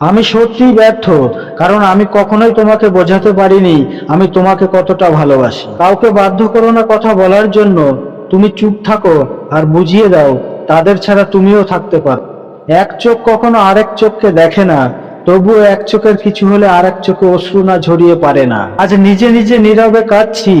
আমি সত্যিই ব্যর্থ, কারণ আমি কখনোই তোমাকে বোঝাতে পারিনি, আমি তোমাকে কতটা ভালোবাসি। কাউকে বাধ্য করো না কথা বলার জন্য, তুমি চুপ থাকো আর বুঝিয়ে দাও, তাদের ছাড়া তুমিও থাকতে পারো। এক চোখ কখনো আরেক চোখকে দেখে না, তবুও এক চোখের কিছু হলে আরেক চোখে অশ্রু না ঝরিয়ে পারে না। আজ নিজে নিজে নীরবে কাঁদছি,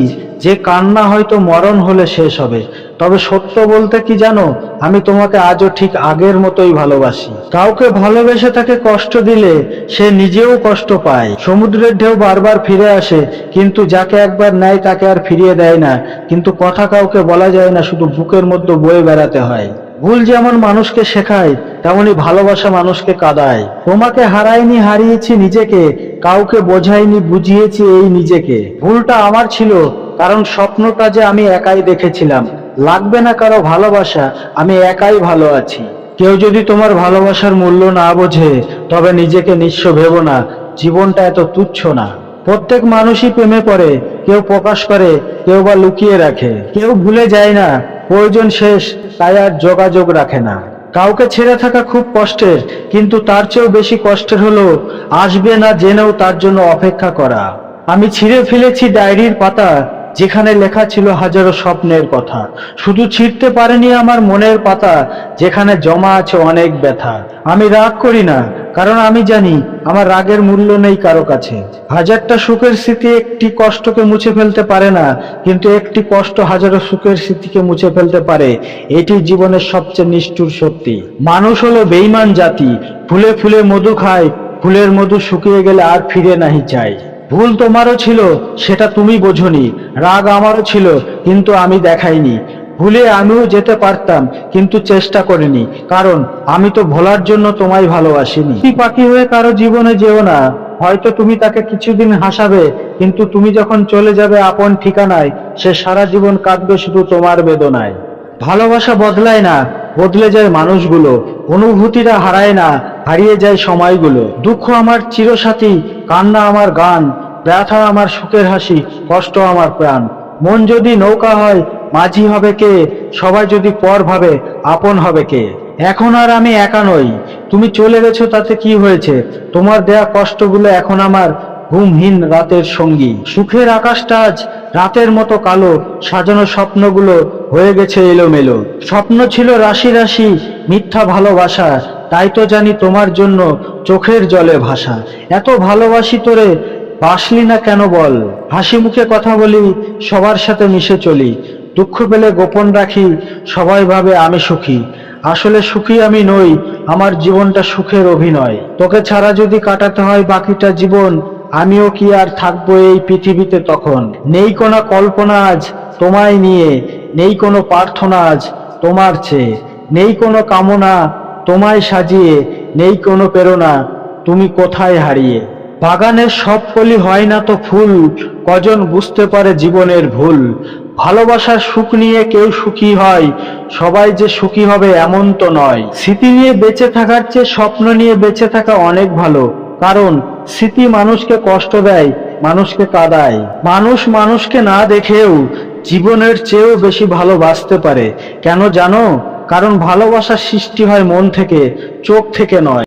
যে কান্না হয়তো মরণ হলে শেষ হবে তবে সত্য বলতে কি জানো? আমি তোমাকে আজও ঠিক আগের মতোই ভালোবাসি। কাউকে ভালোবেসে তাকে কষ্ট দিলে সে নিজেও কষ্ট পায়। সমুদ্রের ঢেউ বারবার ফিরে আসে, কিন্তু যাকে একবার নেয় তাকে আর ফিরিয়ে দেয় না। কিন্তু কথা কাউকে বলা যায় না, শুধু বুকের মধ্যে বয়ে বেড়াতে হয়। ভুল যেমন মানুষকে শেখায়, তেমনি ভালোবাসা মানুষকে কাদায়। তোমাকে হারাইনি, হারিয়েছি নিজেকে, কাউকে বোঝাইনি, বুঝিয়েছি এই নিজেকে। ভুলটা আমার ছিল, কারণ স্বপ্নটা যে আমি একাই দেখেছিলাম। লাগবে না কারও ভালোবাসা, আমি একাই ভালো আছি। কেউ যদি তোমার ভালোবাসার মূল্য না বোঝে, তবে নিজেকে নিঃস্ব ভেবো না, জীবনটা এত তুচ্ছ না। প্রত্যেক মানুষই প্রেমে পড়ে, কেউ প্রকাশ করে, কেউ বা লুকিয়ে রাখে। কেউ ভুলে যায় না, প্রয়োজন শেষ, তাই আর যোগাযোগ রাখে না। কাউকে ছেড়ে থাকা খুব কষ্টের, কিন্তু তার চেয়েও বেশি কষ্টের হলো, আসবে না জেনেও তার জন্য অপেক্ষা করা। আমি ছিঁড়ে ফেলেছি ডায়েরির পাতা যেখানে লেখা ছিল হাজারো স্বপ্নের কথা। শুধু ছিঁড়তে পারেনি আমার মনের পাতা, যেখানে জমা আছে অনেক ব্যথা। আমি রাগ করি না, কারণ আমি জানি আমার রাগের মূল্য নেই কারও কাছে। হাজারটা সুখের স্মৃতি একটি কষ্টকে মুছে ফেলতে পারে না, কিন্তু একটি কষ্ট হাজারো সুখের স্মৃতিকে মুছে ফেলতে পারে। এটি জীবনের সবচেয়ে নিষ্ঠুর সত্যি মানুষ হলো বেইমান জাতি, ফুলে ফুলে মধু খায়, ফুলের মধু শুকিয়ে গেলে আর ফিরে নাহি চায়। ভুল তোমারও ছিল, সেটা তুমি বোঝনি। রাগ আমারও ছিল, কিন্তু আমি দেখাইনি। ভুলে আমিও যেতে পারতাম, কিন্তু চেষ্টা করিনি। কারণ আমি তো ভোলার জন্য তোমায় ভালোবাসিনি। পাখি হয়ে কারও জীবনে যেও না। হয়তো তুমি তাকে কিছুদিন হাসাবে, কিন্তু তুমি যখন চলে যাবে আপন ঠিকানায়, সে সারা জীবন কাঁদবে শুধু তোমার বেদনায়। ভালোবাসা বদলায় না, বদলে যায় মানুষগুলো। অনুভূতিরা হারায় না, হারিয়ে যায় সময়গুলো। দুঃখ আমার চিরসাথী, কান্না আমার গান। ব্যথা আমার সুখের হাসি, কষ্ট আমার প্রাণ। মন যদি নৌকা হয়, মাঝি হবে কে? সবাই যদি পর ভাবে, আপন হবে কে? এখন আর আমি একা নই। তুমি চলে গেছো, তাতে কি হয়েছে? তোমার দেয়া কষ্টগুলো এখন আমার ঘুমহীন রাতের সঙ্গী। সুখের আকাশটা আজ রাতের মতো কালো, সাজানো স্বপ্নগুলো হয়ে গেছে এলোমেলো। স্বপ্ন ছিল রাশি রাশি, মিথ্যা ভালোবাসা, তাই তো জানি তোমার জন্য চোখের জলে ভাসা। এত ভালোবাসি তোরে বাসলি না কেন বল? হাসি মুখে কথা বলি, সবার সাথে মিশে চলি। দুঃখ পেলে গোপন রাখি, সবাই ভাবে আমি সুখী। আসলে সুখী আমি নই, আমার জীবনটা সুখের অভিনয়। তোকে ছাড়া যদি কাটাতে হয় বাকিটা জীবন, আমিও কি আর থাকব এই পৃথিবীতে তখন? নেই কোনো কল্পনা আজ তোমায় নিয়ে, নেই কোনো প্রার্থনা আজ তোমার চেয়ে। নেই কোনো কামনা তোমায় সাজিয়ে, নেই কোনো প্রেরণা তুমি কোথায় হারিয়ে? বাগানের সব কলি হয় না তো ফুল, কজন বুঝতে পারে জীবনের ভুল। ভালোবাসার সুখ নিয়ে কেউ সুখী হয়, সবাই যে সুখী হবে এমন তো নয়। স্মৃতি নিয়ে বেঁচে থাকার চেয়ে স্বপ্ন নিয়ে বেঁচে থাকা অনেক ভালো। কারণ, স্মৃতি মানুষকে কষ্ট দেয়, মানুষকে কাঁদায়। মানুষ মানুষকে না দেখেও জীবনের চেয়েও বেশি ভালোবাসতে পারে। কেন জানো? কারণ ভালোবাসার সৃষ্টি হয় মন থেকে, চোখ থেকে নয়।